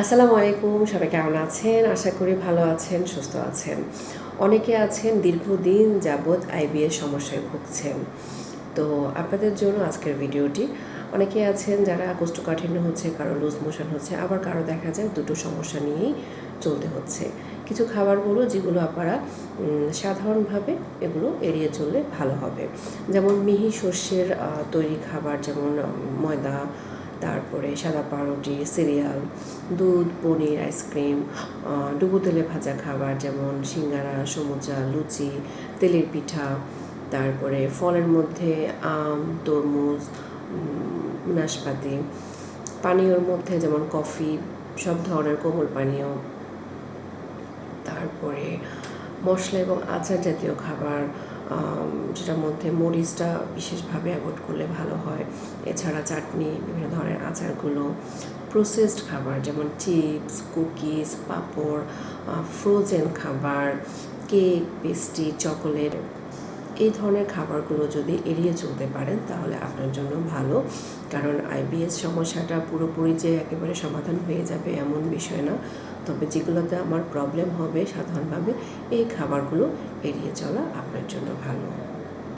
আসসালামু আলাইকুম, সবাই কেমন আছেন? আশা করি ভালো আছেন, সুস্থ আছেন। অনেকে আছেন দীর্ঘদিন যাবৎ আইবিএস সমস্যায় ভুগছেন। তো আপনাদের জন্য আজকের ভিডিওটি, অনেকে আছেন যারা কোষ্ঠকাঠিন্য হচ্ছে, কারও লুজ মোশন হচ্ছে, আবার কারও দেখা যায় দুটো সমস্যা নিয়েই চলতে হচ্ছে। কিছু খাবারগুলো যেগুলো আপনারা সাধারণভাবে এগুলো এড়িয়ে চললে ভালো হবে। যেমন মিহি শস্যের তৈরি খাবার, যেমন ময়দা তারপরে সাদা পাউরুটি সিরিয়াল দুধ পনির আইসক্রিম আহ, ডুবো তেলে ভাজা খাবার যেমন সিঙ্গারা সমুচা লুচি তেলের পিঠা তারপরে ফলের মধ্যে আম তরমুজ নাশপাতি পানীয়র মধ্যে যেমন কফি সব ধরনের কোমল পানীয় তারপরে মশলা এবং আচার জাতীয় খাবার যেটার মধ্যে মরিচটা বিশেষভাবে অ্যাভয়েড করলে ভালো হয়। এছাড়া চাটনি, বিভিন্ন ধরনের আচারগুলো প্রসেসড খাবার যেমন চিপস কুকিজ পাঁপড় ফ্রোজেন খাবার কেক পেস্ট্রি চকোলেট এই ধরনের খাবারগুলো যদি এড়িয়ে চলতে পারেন, তাহলে আপনার জন্য ভালো। কারণ আইবিএস সমস্যাটা পুরোপুরি যে একেবারে সমাধান হয়ে যাবে এমন বিষয় না। তবে যেগুলোতে আমার প্রবলেম হবে সাধারণভাবে এই খাবারগুলো এড়িয়ে চলা আপনার জন্য ভালো।